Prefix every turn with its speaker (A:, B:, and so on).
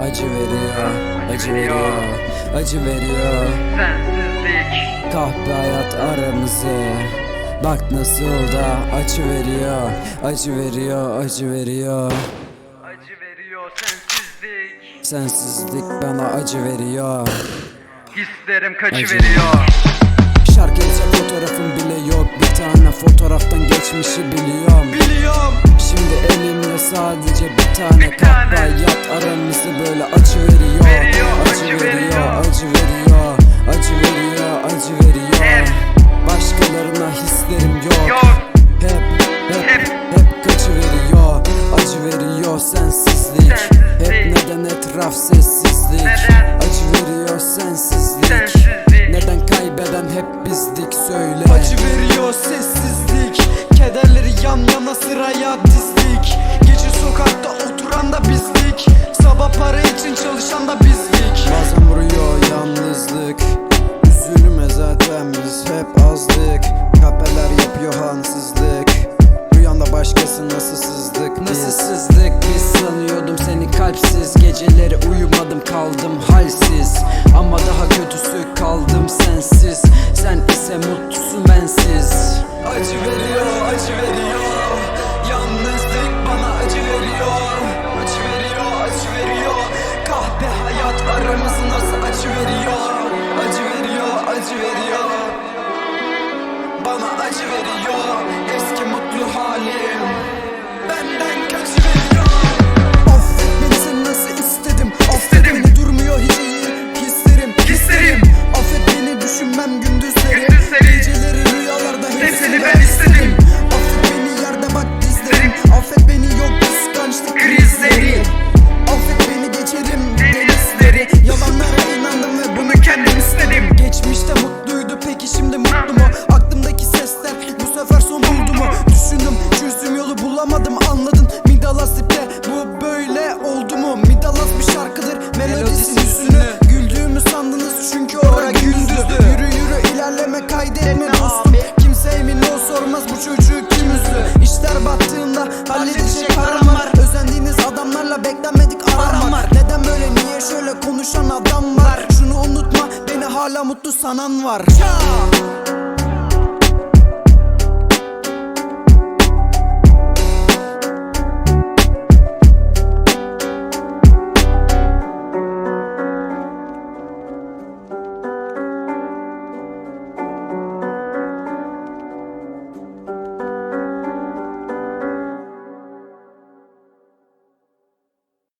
A: Acı veriyor, acı veriyor, acı veriyor.
B: Sensizlik.
A: Kahpe hayat aramızı. Bak nasıl da acı veriyor, acı veriyor, acı veriyor.
B: Acı veriyor sensizlik.
A: Sensizlik bana acı veriyor.
B: Hislerim kaçı
A: Acı.
B: veriyor?
A: Şarkı fotoğrafım bile yok. Bir tane fotoğraftan geçmişi biliyorum.
B: Biliyorum.
A: Şimdi elimde sadece bir tane kahpe hayat aramızı böyle acı veriyor Acı veriyor, acı veriyor, acı veriyor, acı veriyor. Başkalarına hislerim yok Hep, hep,
B: Hep.
A: hep kaçı veriyor Acı veriyor sensizlik. Hep neden etraf sessizlik? Acı veriyor sensizlik
C: yana sıraya dizdik. Gece sokakta oturan da bizdik. Sabah para için çalışan da bizdik.
A: Bazen vuruyor yalnızlık. Üzülme zaten biz hep azdık. Kapeler yapıyor hansızlık. Rüyanda başkası nasıl sızdık biz Nasıl sızdık biz sanıyordum seni kalpsiz. Geceleri uyumadım kaldım halsiz. Ama
C: şöyle konuşan adam var Şunu unutma beni hala mutlu sanan var